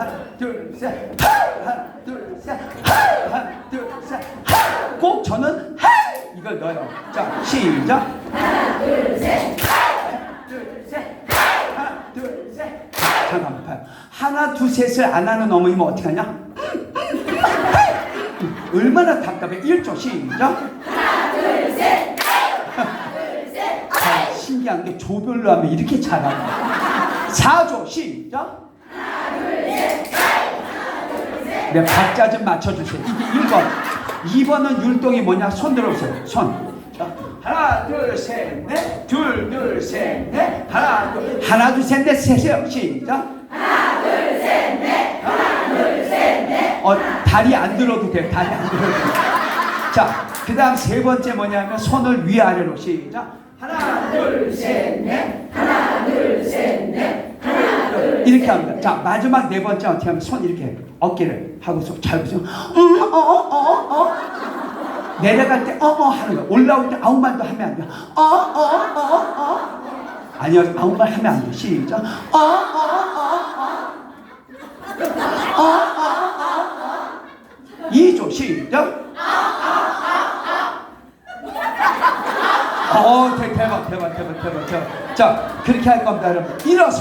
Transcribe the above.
하나, 둘, 셋. 하나, 둘, 셋. 하나, 둘, 셋. 꼭 저는 이걸 넣어요. 자, 시작. 하나, 둘, 셋. 둘, 셋. 하나, 둘, 셋. 잠깐만. 하나, 둘, 셋을 안 하는 어머니면 어떻게 하냐? 얼마나 답답해. 1조 시작. 자, 신기한 게 조별로 하면 이렇게 잘하네. 4조 시작. 네, 박자 좀 맞춰주세요. 이게 1번. 2번은 율동이 뭐냐? 손 들어보세요. 손. 자, 하나, 둘, 셋, 넷. 둘, 둘, 셋, 넷. 하나, 둘, 하나, 둘, 셋, 넷. 셋이요. 시작. 하나, 둘, 셋, 넷. 하나, 둘, 셋, 넷. 어, 다리 안 들어도 돼요. 다리 안 들어도 돼요. 자, 그 다음 세 번째 뭐냐면 손을 위아래로 시작. 하나, 둘, 셋, 넷. 하나, 둘, 셋, 넷. 하나, 둘, 이렇게 합니다. 자, 마지막 네 번째 어떻게 하면 손 이렇게 어깨를 하고서 잘 보세요. 음, 어, 어, 어, 어. 내려갈 때, 어, 어 하는 거. 올라올 때 아무 말도 하면 안 돼. 어, 어, 어, 어. 아니요, 아무 말 하면 안 돼. 시작. 어, 어, 어, 어. 어, 어, 어, 어. 2조 시작. 어, 대- 대박, 대박, 대박, 대박, 대박. 자, 그렇게 할 겁니다, 여러분. 일어서.